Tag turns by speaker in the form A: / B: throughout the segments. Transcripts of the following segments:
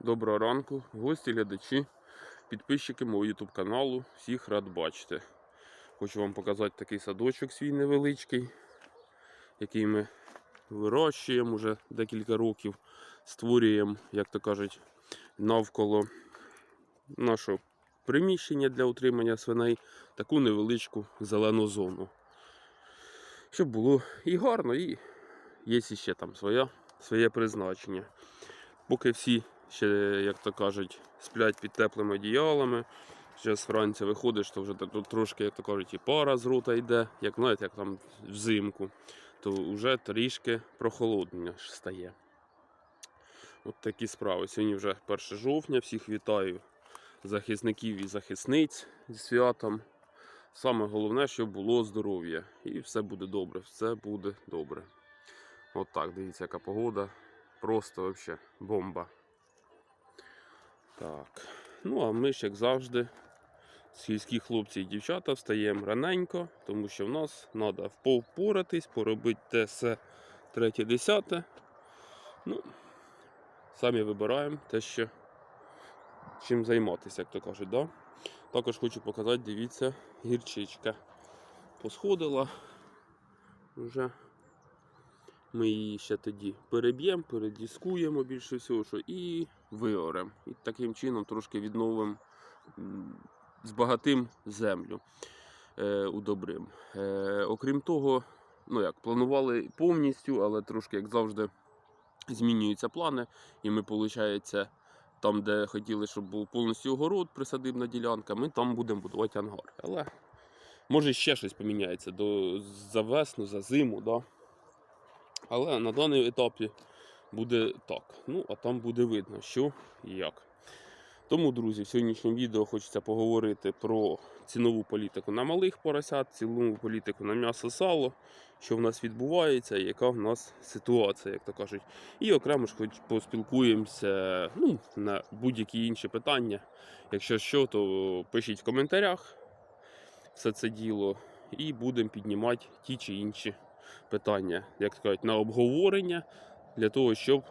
A: Доброго ранку, гості, глядачі, підписчики мого YouTube каналу. Всіх рад бачити. Хочу вам показати такий садочок свій невеличкий, який ми вирощуємо вже декілька років, створюємо, як то кажуть, навколо нашого приміщення для утримання свиней таку невеличку зелену зону. Щоб було і гарно, і є ще там своя, своє призначення. Поки всі ще, як то кажуть, сплять під теплими одіялами. Зараз вранці виходиш, то вже тут трошки, як то кажуть, і пара з рота йде, як знаєте, як там взимку, то вже трішки прохолоднення стає. От такі справи. Сьогодні вже 1 жовтня. Всіх вітаю захисників і захисниць зі святом. Саме головне, щоб було здоров'я. І все буде добре, все буде добре. От так, дивіться, яка погода. Просто взагалі бомба. Так. Ну, а ми ж, як завжди, сільські хлопці і дівчата встаємо раненько, тому що в нас треба впоратись, поробити те все третє десяте. Ну, самі вибираємо те, що чим займатися, як то кажуть. Да? Також хочу показати, дивіться, гірчичка посходила вже. Ми її ще тоді переб'ємо, передіскуємо більше всього, що і виоремо. І таким чином трошки відновимо, збагатим землю, е, удобрим. Е, окрім того, ну як, планували повністю, але трошки, як завжди, змінюються плани. І ми, виходить, там, де хотіли, щоб був повністю огород, присадибна ділянка, ми там будемо будувати ангар. Але може ще щось поміняється до, за весну, за зиму. Да? Але на даному етапі буде так. Ну, а там буде видно, що і як. Тому, друзі, в сьогоднішньому відео хочеться поговорити про цінову політику на малих поросят, цінову політику на м'ясо сало, що в нас відбувається, яка в нас ситуація, як то кажуть. І окремо ж хоч поспілкуємося ну, на будь-які інші питання. Якщо що, то пишіть в коментарях все це діло, і будемо піднімати ті чи інші питання, як то кажуть, на обговорення для того, щоб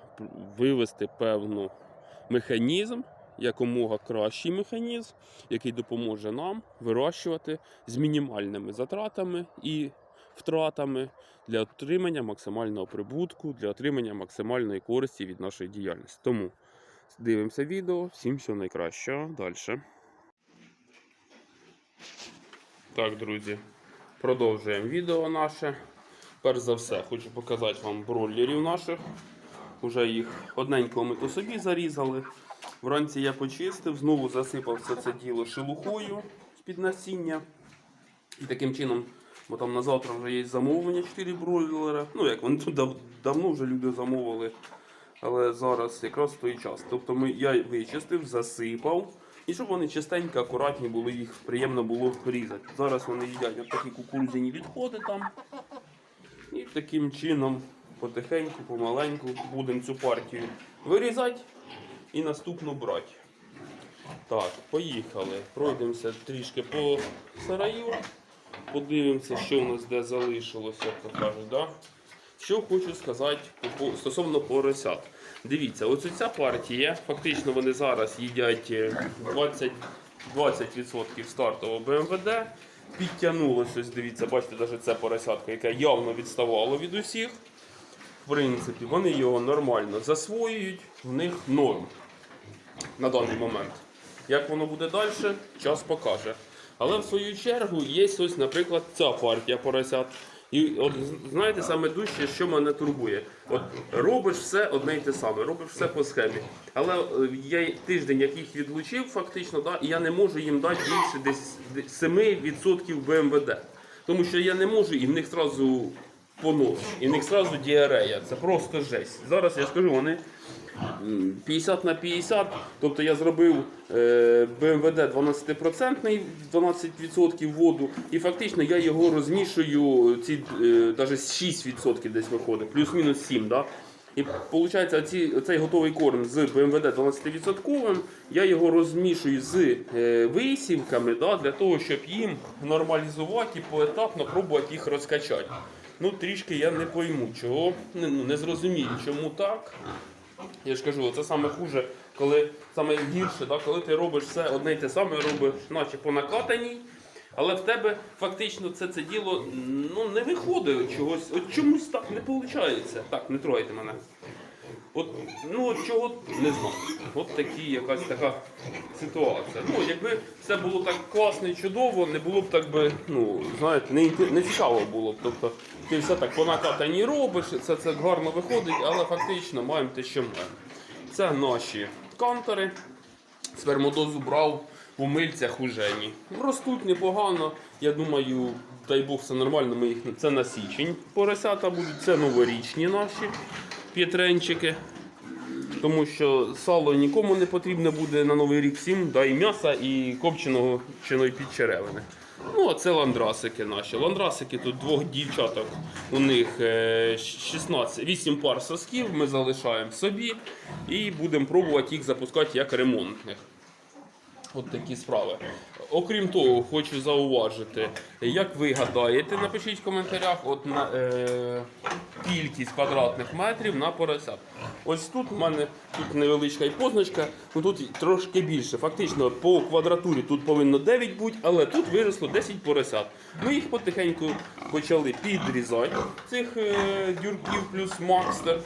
A: вивести певну механізм, якомога кращий механізм, який допоможе нам вирощувати з мінімальними затратами і втратами для отримання максимального прибутку, для отримання максимальної користі від нашої діяльності. Тому дивимося відео, всім всього найкращого. Далі. Так, друзі, продовжуємо відео наше. Перш за все, хочу показати вам бройлерів наших. Уже їх одненько ми то собі зарізали. Вранці я почистив, знову засипав все це діло шелухою з-під насіння. І таким чином, бо там на завтра вже є замовлення 4 бройлера. Ну як вони тут дав- давно вже люди замовили. Але зараз якраз той час. Тобто ми, я вичистив, засипав. І щоб вони чистенько, акуратні були, їх приємно було різати. Зараз вони їдять такі кукурудзяні відходи там. І таким чином потихеньку, помаленьку будемо цю партію вирізати і наступну брати. Так, поїхали. Пройдемося трішки по сараю. Подивимося, що у нас де залишилося, як то кажуть. Да? Що хочу сказати стосовно поросят. Дивіться, ось ця партія, фактично вони зараз їдять е, 20, 20% стартового БМВД. Підтягнулося, ось дивіться, бачите, навіть це поросятка, яке явно відставало від усіх. В принципі, вони його нормально засвоюють, в них норм на даний момент. Як воно буде далі, час покаже. Але в свою чергу є ось, наприклад, ця партія поросят. І от знаєте, саме дужче, що мене турбує. От робиш все одне й те саме, робиш все по схемі. Але е, я тиждень, як їх відлучив, фактично, да, і я не можу їм дати більше десь 7% БМВД. Тому що я не можу, і в них одразу понос, і в них одразу діарея. Це просто жесть. Зараз я скажу, вони м, 50 на 50, тобто я зробив е, БМВД 12%, 12% воду, і фактично я його розмішую, ці е, навіть 6% десь виходить, плюс-мінус 7. Да? І виходить, оці, цей готовий корм з БМВД 12%, я його розмішую з е, висівками да, для того, щоб їм нормалізувати і поетапно пробувати їх розкачати. Ну, трішки я не пойму, чого, не, ну, не зрозумію, чому так. Я ж кажу, це саме хуже, коли саме гірше, да, коли ти робиш все одне й те саме, робиш, наче по накатаній, але в тебе фактично це, це діло ну, не виходить чогось. От чомусь так не виходить. Так, не трогайте мене. От, ну от чого не знаю. От такі якась така ситуація. Ну, якби все було так класно і чудово, не було б так би, ну, знаєте, не, не цікаво було б. Тобто ти все так по накатанні робиш, це, це гарно виходить, але фактично маємо те, що маємо. Це наші кантери. Спермодозу брав у мильцях у Жені. Ростуть непогано. Я думаю, дай Бог, все нормально. Ми їх це на січень поросята будуть. Це новорічні наші п'єтренчики. Тому що сало нікому не потрібне буде на Новий рік всім, да, м'яса, і копченого чиної підчеревини. Ну, це ландрасики наші. Ландрасики тут двох дівчаток. У них е, 16, 8 пар сосків ми залишаємо собі і будемо пробувати їх запускати як ремонтних. От такі справи. Окрім того, хочу зауважити, як ви гадаєте, напишіть в коментарях от на е, кількість квадратних метрів на поросят. Ось тут в мене тут невеличка і позначка, ну тут трошки більше. Фактично по квадратурі тут повинно 9 бути, але тут виросло 10 поросят. Ми їх потихеньку почали підрізати, цих е, дюрків плюс макстер.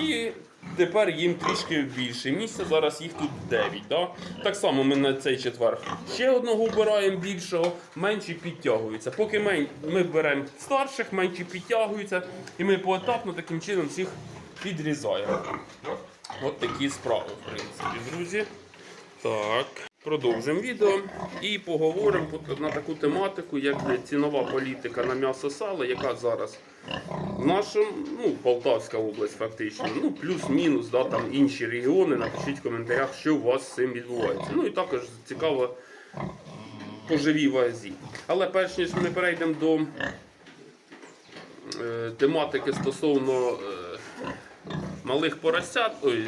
A: І Тепер їм трішки більше місця, зараз їх тут 9. Да? Так само ми на цей четвер ще одного вбираємо більшого, менші підтягуються. Поки мен- ми беремо старших, менші підтягуються, і ми поетапно таким чином всіх підрізаємо. От такі справи, в принципі, друзі. Так, продовжимо відео і поговоримо по- на таку тематику, як цінова політика на м'ясо сало, яка зараз в нашому, ну, Полтавська область фактично, ну, плюс-мінус, да, там інші регіони, напишіть в коментарях, що у вас з цим відбувається. Ну і також цікаво по живій вазі. Але перш ніж ми перейдемо до е, тематики стосовно е, малих поросят, ой,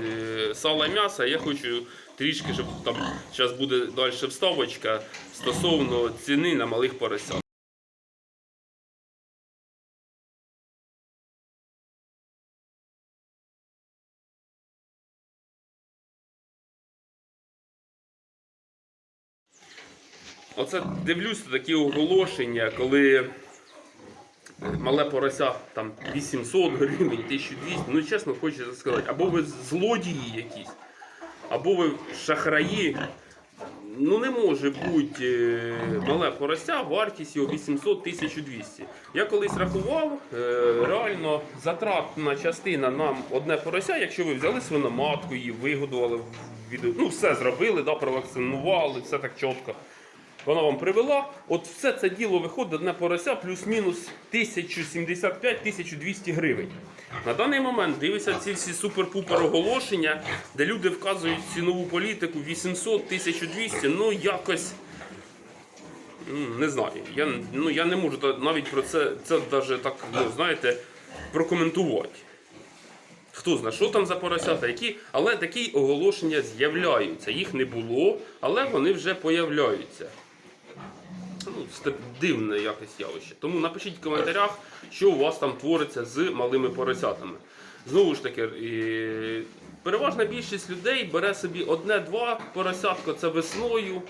A: е, сала м'яса, я хочу трішки, щоб там зараз буде далі вставочка стосовно ціни на малих поросят. Оце дивлюся такі оголошення, коли мале порося там 800 гривень, 1200. Ну чесно хочеться сказати, або ви злодії якісь, або ви шахраї. Ну не може бути е, мале порося, вартість його 800-1200. Я колись рахував, е, реально затратна частина нам одне порося, якщо ви взяли свиноматку, її вигодували, ну все зробили, да, провакцинували, все так чітко. Вона вам привела. От все це діло виходить одне порося плюс-мінус 1075-1200 гривень. На даний момент дивися ці всі супер-пупер оголошення, де люди вказують цінову політику 800-1200, ну якось. Не знаю. Я, ну, я не можу навіть про це, це навіть так, ну, знаєте, прокоментувати. Хто знає, що там за поросята, які, але такі оголошення з'являються. Їх не було, але вони вже появляються. Ну, дивне якесь явище. Тому напишіть в коментарях, що у вас там твориться з малими поросятами. Знову ж таки, і переважна більшість людей бере собі одне-два поросятка це весною.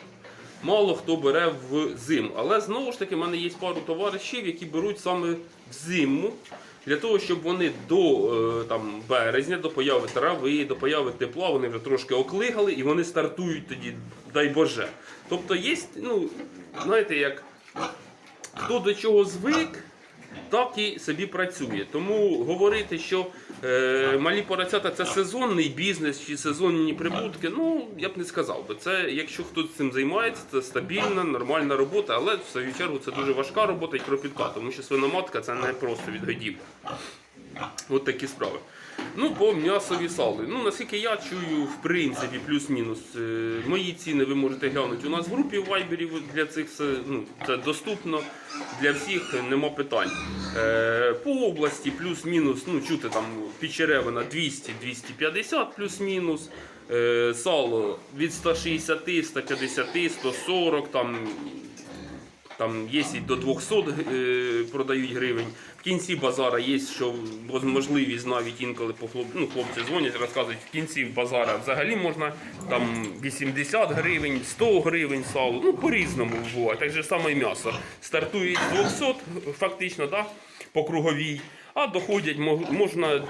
A: Мало хто бере в зиму. Але знову ж таки, в мене є пару товаришів, які беруть саме в зиму. Для того, щоб вони до е, там, березня, до появи трави, до появи тепла, вони вже трошки оклигали і вони стартують тоді, дай Боже. Тобто є, ну, знаєте, як хто до чого звик, так і собі працює. Тому говорити, що е, малі поросята це сезонний бізнес чи сезонні прибутки, ну я б не сказав би. Це якщо хтось цим займається, це стабільна, нормальна робота, але в свою чергу це дуже важка робота і кропітка, тому що свиноматка це не просто відгодівля. От такі справи. Ну, по м'ясові сали. Ну, наскільки я чую, в принципі, плюс-мінус. е, Мої ціни ви можете глянути у нас в групі в Viber для цих все, ну, це доступно для всіх, нема питань. Е, по області плюс-мінус, ну, чути там Печеревина 200-250 плюс-мінус. Е, сало від 160, 150, 140, там Там є і до 200 е, продають гривень. В кінці базара є, що можливість навіть інколи по хлоп... ну, хлопці дзвонять, розказують, в кінці базара взагалі можна там 80 гривень, 100 гривень сало. Ну, по-різному буває. Так же саме і м'ясо. Стартують з 200 фактично, да, по круговій. А доходять можна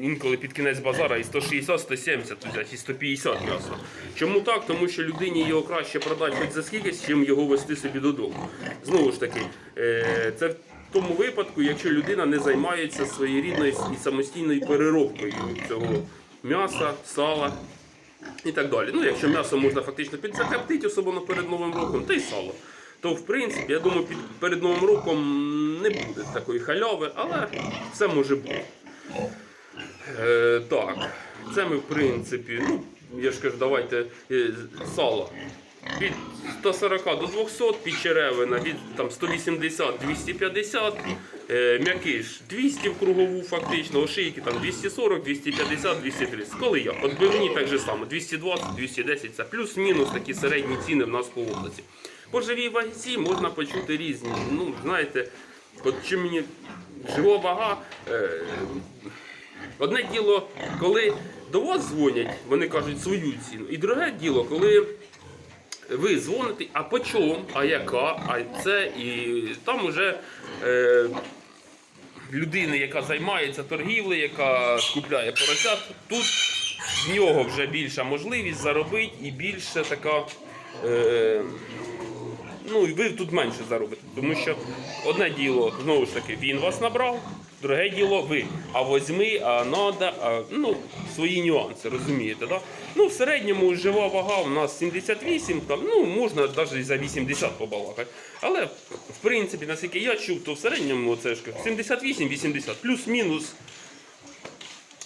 A: інколи під кінець базара і 160, 170, взяти, і 150 м'яса. Чому так? Тому що людині його краще продати хоч за скільки, чим його вести собі додому. Знову ж таки, е, це в тому випадку, якщо людина не займається своєрідною і самостійною переробкою цього м'яса, сала і так далі. Ну, якщо м'ясо можна фактично підзакоптити, особливо перед Новим роком, то й сало. То, в принципі, я думаю, під, перед Новим роком не буде такої халяви, але все може бути. Е, так, це ми, в принципі, ну, я ж кажу, давайте е, сало. Від 140 до 200, підчеревина від 180-250, е, м'якиш 200 в кругову фактично, ошийки там 240, 250, 230. Коли я? Отбивні так же само, 220, 210, це плюс-мінус такі середні ціни в нас по області. По живій вазі можна почути різні. Ну, знаєте, от чи мені жива вага. Е, Одне діло, коли до вас дзвонять, вони кажуть свою ціну. І друге діло, коли ви дзвоните, а по чому, а яка, а це і там уже е, людина, яка займається торгівлею, яка скупляє поросят, тут в нього вже більша можливість заробити і більше така. Е, ну і ви тут менше заробите. Тому що одне діло, знову ж таки, він вас набрав, друге діло ви. А возьми, а надо, а, ну, свої нюанси, розумієте, да? Ну, в середньому жива вага у нас 78, там, ну, можна навіть за 80 побалакати. Але, в принципі, наскільки я чув, то в середньому це ж 78-80, плюс-мінус.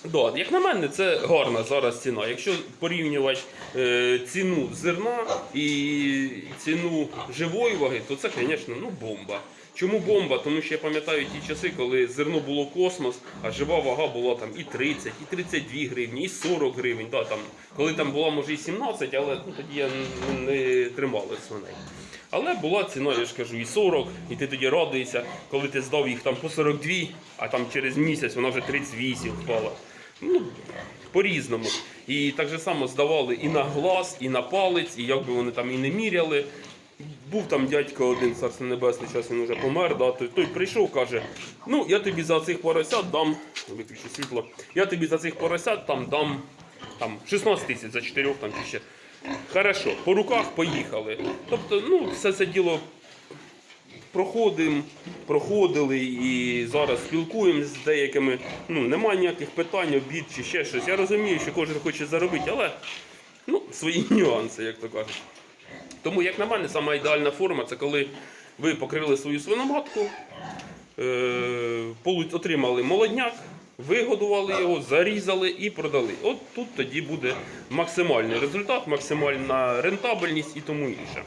A: Да, як на мене, це гарна зараз ціна. Якщо порівнювати е, ціну зерна і ціну живої ваги, то це, звісно, ну, бомба. Чому бомба? Тому що я пам'ятаю ті часи, коли зерно було космос, а жива вага була там і 30, і 32 гривні, і 40 гривень. Да, там, коли там була може і 17, але ну, тоді я не тримали свиней. Але була ціна, я ж кажу, і 40, і ти тоді радуєшся, коли ти здав їх там по 42, а там через місяць вона вже 38 впала. Ну, по-різному. І так же само здавали і на глаз, і на палець, і як би вони там і не міряли. Був там дядько один, царство небесне, зараз він вже помер, да, той, той прийшов, каже, ну я тобі за цих поросят дам, виключу світло, я тобі за цих поросят там дам там, 16 тисяч за чотирьох там чи ще. Хорошо, по руках поїхали. Тобто, ну, все це діло проходимо, проходили і зараз спілкуємося з деякими. Ну, немає ніяких питань, обід чи ще щось. Я розумію, що кожен хоче заробити, але ну, свої нюанси, як то кажуть. Тому, як на мене, сама ідеальна форма це коли ви покрили свою свиноматку, е, отримали молодняк, вигодували його, зарізали і продали. От тут тоді буде максимальний результат, максимальна рентабельність і тому інше.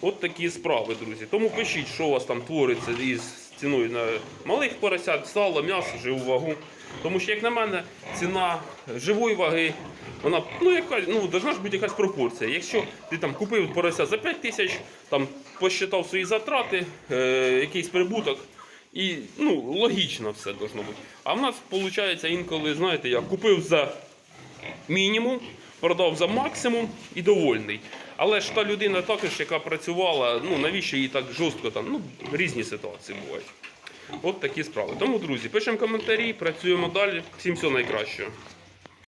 A: От такі справи, друзі. Тому пишіть, що у вас там твориться із ціною на малих поросят, сало, м'ясо, живу вагу. Тому що, як на мене, ціна живої ваги, вона ну яка ну должна ж бути якась пропорція. Якщо ти там купив порося за 5 тисяч, там посчитав свої затрати, е, якийсь прибуток. І ну, логічно все должно бути. А в нас виходить інколи, знаєте, я купив за мінімум, продав за максимум і довольний. Але ж та людина також, яка працювала, ну навіщо їй так жорстко там, ну різні ситуації бувають. От такі справи. Тому, друзі, пишемо коментарі, працюємо далі. Всім всього найкращого.